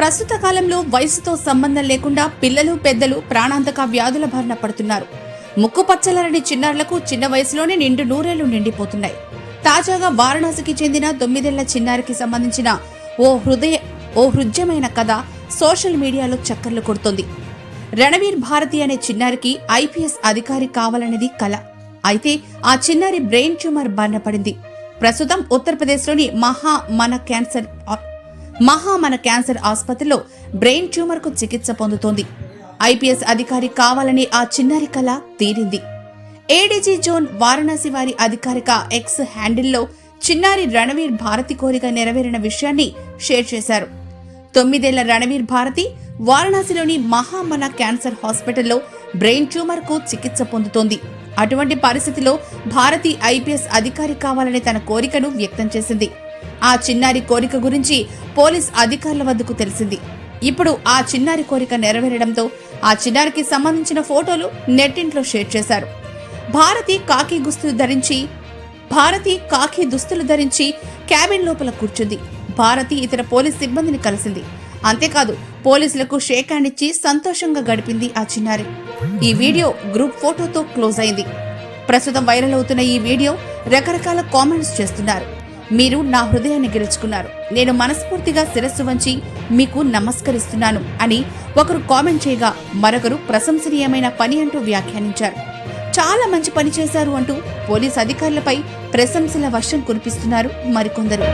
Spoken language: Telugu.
ప్రస్తుత కాలంలో వయసుతో సంబంధం లేకుండా పిల్లలు పెద్దలు ప్రాణాంతక వ్యాధుల బారిన పడుతున్నారు. ముక్కు పచ్చలరని చిన్నారులకు చిన్న వయసులోనే నిండు నూరేళ్ళు నిండిపోతున్నాయి. తాజాగా వారణాసికి చెందిన తొమ్మిదేళ్ళ చిన్నారికి సంబంధించిన ఓ హృదయ ఓ హృద్యమైన కథ సోషల్ మీడియాలో చక్కర్లు కొడుతోంది. రణవీర్ భారతి అనే చిన్నారికి ఐపీఎస్ అధికారి కావాలనేది కల. అయితే ఆ చిన్నారి బ్రెయిన్ ట్యూమర్ బారిన పడింది. ప్రస్తుతం ఉత్తరప్రదేశ్లోని మహా మన క్యాన్సర్ మహా మన క్యాన్సర్ ఆసుపత్రిలో బ్రెయిన్ ట్యూమర్కు చికిత్స పొందుతోంది. ఐపీఎస్ అధికారి కావాలని ఆ చిన్నారి కల తీరింది. ఏడీజీ జోన్ వారణాసి వారి అధికారిక ఎక్స్ హ్యాండిల్లో చిన్నారి రణవీర్ భారతి కోరిక నెరవేరిన విషయాన్ని షేర్ చేశారు. తొమ్మిదేళ్ళ రణవీర్ భారతి వారణాసిలోని మహామన క్యాన్సర్ హాస్పిటల్లో బ్రెయిన్ ట్యూమర్కు చికిత్స పొందుతోంది. అటువంటి పరిస్థితిలో భారతి ఐపీఎస్ అధికారి కావాలనే తన కోరికను వ్యక్తం చేసింది. ఆ చిన్నారి కోరిక గురించి పోలీస్ అధికారుల వద్దకు తెలిసింది. ఇప్పుడు ఆ చిన్నారి కోరిక నెరవేరడంతో ఆ చిన్నారికి సంబంధించిన ఫోటోలు నెట్టింట్లో షేర్ చేశారు. భారతి కాకి దుస్తులు ధరించి భారతి కాకి దుస్తులు ధరించి క్యాబిన్ లోపల కూర్చుంది. భారతి ఇతర పోలీస్ సిబ్బందిని కలిసింది. అంతేకాదు పోలీసులకు షేక్ హ్యాండ్ ఇచ్చి సంతోషంగా గడిపింది ఆ చిన్నారి. ఈ వీడియో గ్రూప్ ఫోటోతో క్లోజ్ అయింది. ప్రస్తుతం వైరల్ అవుతున్న ఈ వీడియో రకరకాల కామెంట్స్ చేస్తున్నారు. మీరు నా హృదయాన్ని గెలుచుకున్నారు. నేను మనస్ఫూర్తిగా శిరస్సు వంచి మీకు నమస్కరిస్తున్నాను అని ఒకరు కామెంట్ చేయగా మరొకరు ప్రశంసనీయమైన పని అంటూ వ్యాఖ్యానించారు. చాలా మంచి పని చేశారు అంటూ పోలీస్ అధికారులపై ప్రశంసల వర్షం కురిపిస్తున్నారు మరికొందరు.